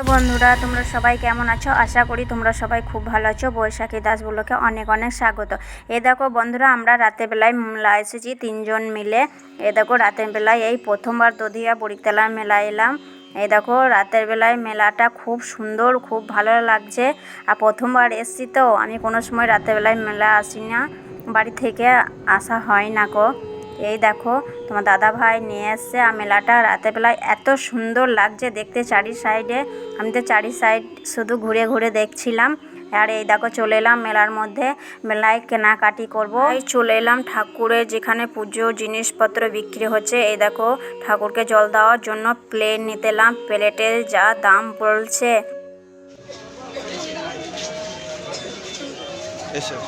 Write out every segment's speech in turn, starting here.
Hello বন্ধুরা, তোমরা সবাই কেমন আছো? আশা করি তোমরা সবাই খুব ভালো আছো। বৈশাখী দাস বলোকে অনেক অনেক স্বাগত। এ দেখো বন্ধুরা, আমরা রাতের বেলায় মেলা এসেছি তিনজন মিলে। এ দেখো রাতের বেলায় এই প্রথমবার দধিয়া বড়িতলা মেলা এলাম। এই দেখো রাতের বেলায় মেলাটা খুব সুন্দর, খুব ভালো লাগছে। আর প্রথমবার এসছি তো, আমি কোনো সময় রাতের বেলায় মেলা আসি না। বাড়ি থেকে আসা হয় না কো এই দেখো, তোমার দাদা ভাই নিয়ে এসছে। মেলাটা রাতের বেলায় এত সুন্দর লাগছে দেখতে চারি সাইডে। আমি তো চারি সাইড শুধু ঘুরে ঘুরে দেখছিলাম। আর এই দেখো, চলে এলাম মেলার মধ্যে। মেলায় কেনাকাটি করব। এই চলে এলাম ঠাকুরের যেখানে পুজো জিনিসপত্র বিক্রি হচ্ছে। এই দেখো, ঠাকুরকে জল দেওয়ার জন্য প্লেট নিতে এলাম। প্লেটের যা দাম এসো।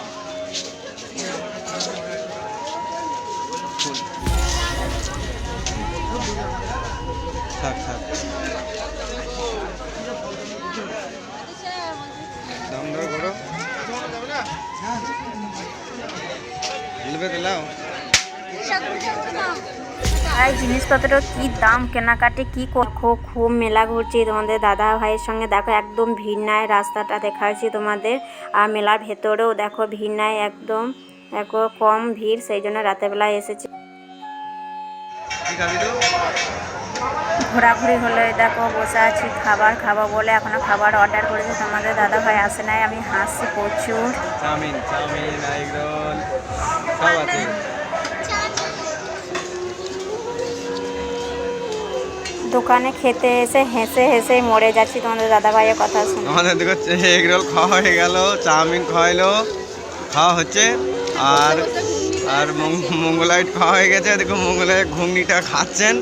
ফুল থাক থাক। আর জিনিসপত্র কি দাম কেনাকাটি, কি করব খুব মেলা ঘুরছি তোমাদের দাদা ভাইয়ের সঙ্গে। দেখো, একদম ভিড় নাই, রাস্তাটা দেখাচ্ছি তোমাদের। আর মেলার ভেতরেও দেখো, ভিড় নাই একদম। কম ভিড় সেই জন্য রাতেরবেলায় এসেছি। ঘোরাঘুরি হলে দেখো বসে আছি খাবার খাব বলে এখনও খাবার অর্ডার করেছে। তোমাদের দাদা ভাই আসে নাই আমি হাসছি প্রচুর। চাউমিন চাউমিন সব আছে। দোকানে খেতে এসে হেসে হেসে মরে যাচ্ছি তোমাদের দাদা ভাইয়ের কথা শুনে। আমাদের দেখো এগ রোল খাওয়া হয়ে গেল চাউমিন খাওয়াইলো খাওয়া হচ্ছে। আর আর মঙ্গলাইট খাওয়া হয়ে গেছে। দেখো মঙ্গলাইট ঘুগনিটা খাচ্ছেন।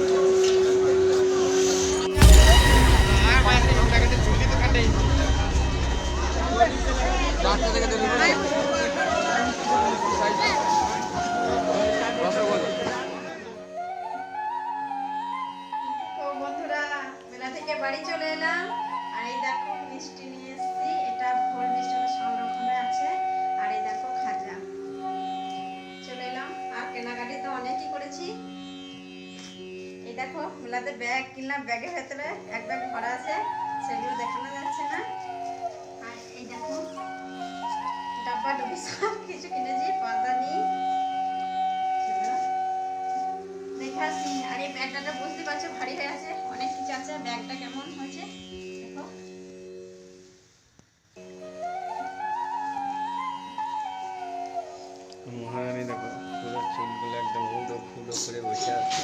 বাড়ি চলে এলাম। আর এই দেখো, মিষ্টি নিয়ে এসেছি। এটা ভোর মিষ্টির করেছি। এই দেখো মেলাতে ব্যাগ কিনলাম, ব্যাগের ভেতরে এক ব্যাগ ভরা আছে, সেগুলো দেখানো যাচ্ছে না। আর এই দেখো, ডাব্বা, ডুবি সব কিছু কিনেছি পাদানি সেগুলো। দেখাচ্ছি আর এই ব্যাগটা বুঝতে পারছ, ভারী হয়ে আছে, অনেক কিছু আছে, ব্যাগটা কেমন হয়েছে, দেখো। মহারানী দেখো। পুরো চুলগুলো একদম উদো ফুদো করে বসে আছে।